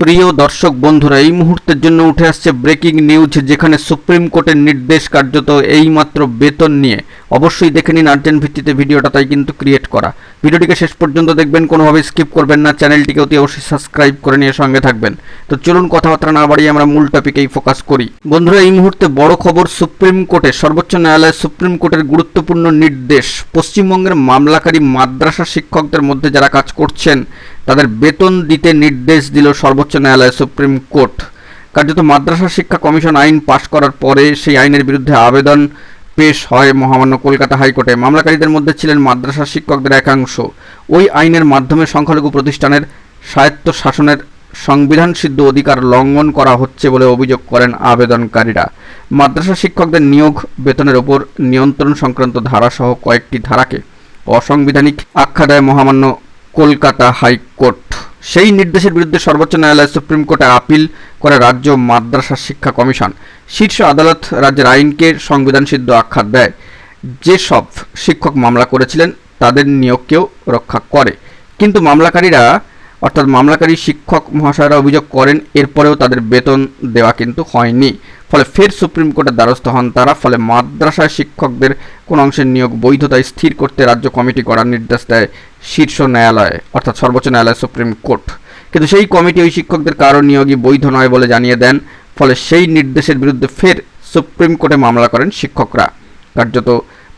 প্রিয় দর্শক বন্ধুরা, এই মুহূর্তের জন্য উঠে আসছে ব্রেকিং নিউজ যেখানে সুপ্রিম কোর্টের নির্দেশ কার্যত এইমাত্র বেতন নিয়ে। অবশ্যই দেখে নিন আর্জেন্ট ভিত্তিতে ভিডিওটা, তাই কিন্তু ক্রিয়েট করা। ভিডিওটিকে শেষ পর্যন্ত দেখবেন কোনোভাবে স্কিপ করবেন না। চ্যানেলটিকে অতি অবশ্যই সাবস্ক্রাইব করে নিয়ে সঙ্গে থাকবেন। তো চলুন কথাবার্তা না বাড়িয়ে আমরা মূল টপিকেই ফোকাস করি। বন্ধুরা, এই মুহূর্তে বড় খবর, সুপ্রিম কোর্টে, সর্বোচ্চ ন্যায়ালয় সুপ্রিম কোর্টের গুরুত্বপূর্ণ নির্দেশ। পশ্চিমবঙ্গের মামলাকারী মাদ্রাসা শিক্ষকদের মধ্যে যারা কাজ করছেন, তাদের বেতন দিতে নির্দেশ দিল সর্বোচ্চ ন্যায়ালয় সুপ্রিম কোর্ট। কার্যত মাদ্রাসা শিক্ষা কমিশন আইন পাশ করার পরে সেই আইনের বিরুদ্ধে আবেদন পেশ হয় মহামান্য কলকাতা হাইকোর্টে। মামলাকারীদের মধ্যে ছিলেন মাদ্রাসা শিক্ষকদের একাংশ। ওই আইনের মাধ্যমে সংখ্যালঘু প্রতিষ্ঠানের স্বায়ত্ত শাসনের সংবিধান সিদ্ধ অধিকার লঙ্ঘন করা হচ্ছে বলে অভিযোগ করেন আবেদনকারীরা। মাদ্রাসা শিক্ষকদের নিয়োগ বেতনের ওপর নিয়ন্ত্রণ সংক্রান্ত ধারাসহ কয়েকটি ধারাকে অসাংবিধানিক আখ্যা দেয় মহামান্য কলকাতা হাইকোর্ট। সেই নির্দেশের বিরুদ্ধে সর্বোচ্চ ন্যায়ালয় সুপ্রিম কোর্টে আপিল করে রাজ্য মাদ্রাসা শিক্ষা কমিশন। শীর্ষ আদালত রাজ্যের আইনকে সংবিধান সিদ্ধ আখ্যা দেয়। যেসব শিক্ষক মামলা করেছিলেন, তাদের নিয়োগকেও রক্ষা করে। কিন্তু মামলাকারীরা, অর্থাৎ মামলাকারী শিক্ষক মহাশয়রা অভিযোগ করেন, এরপরেও তাদের বেতন দেওয়া কিন্তু হয়নি। ফলে ফের সুপ্রিম কোর্টের দ্বারস্থ হন তারা। ফলে মাদ্রাসায় শিক্ষকদের কোন অংশের নিয়োগ বৈধতা স্থির করতে রাজ্য কমিটি করার নির্দেশ দেয় শীর্ষ ন্যায়ালয়, অর্থাৎ সর্বোচ্চ ন্যায়ালয় সুপ্রিম কোর্ট। কিন্তু সেই কমিটি ওই শিক্ষকদের কারও নিয়োগই বৈধ নয় বলে জানিয়ে দেন ফলে সেই নির্দেশের বিরুদ্ধে ফের সুপ্রিম কোর্টে মামলা করেন শিক্ষকরা। কার্যত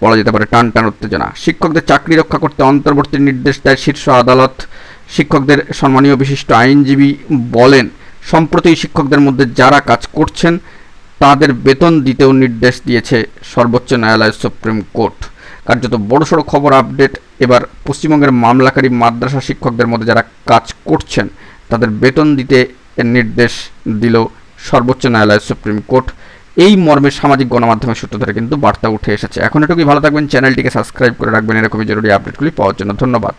বলা যেতে পারে টান টান উত্তেজনা। শিক্ষকদের চাকরি রক্ষা করতে অন্তর্বর্তী নির্দেশ দেয় শীর্ষ আদালত। শিক্ষকদের সম্মানীয় বিশিষ্ট আইনজীবী বলেন, সম্প্রতি শিক্ষকদের মধ্যে যারা কাজ করছেন, তাদের বেতন দিতেও নির্দেশ দিয়েছে সর্বোচ্চ ন্যায়ালয় সুপ্রিম কোর্ট। কার্যত বড়সড় খবর আপডেট। এবার পশ্চিমবঙ্গের মামলাকারী মাদ্রাসা শিক্ষকদের মধ্যে যারা কাজ করছেন, তাদের বেতন দিতে নির্দেশ দিল সর্বোচ্চ ন্যায়ালয় সুপ্রিম কোর্ট এই মর্মে সামাজিক গণমাধ্যমের সূত্র ধরে কিন্তু বার্তা উঠে এসেছে। এখন এটুকুই, ভালো থাকবেন, চ্যানেলটিকে সাবস্ক্রাইব করে রাখবেন। এরকমই জরুরি আপডেটগুলি পাওয়ার জন্য ধন্যবাদ।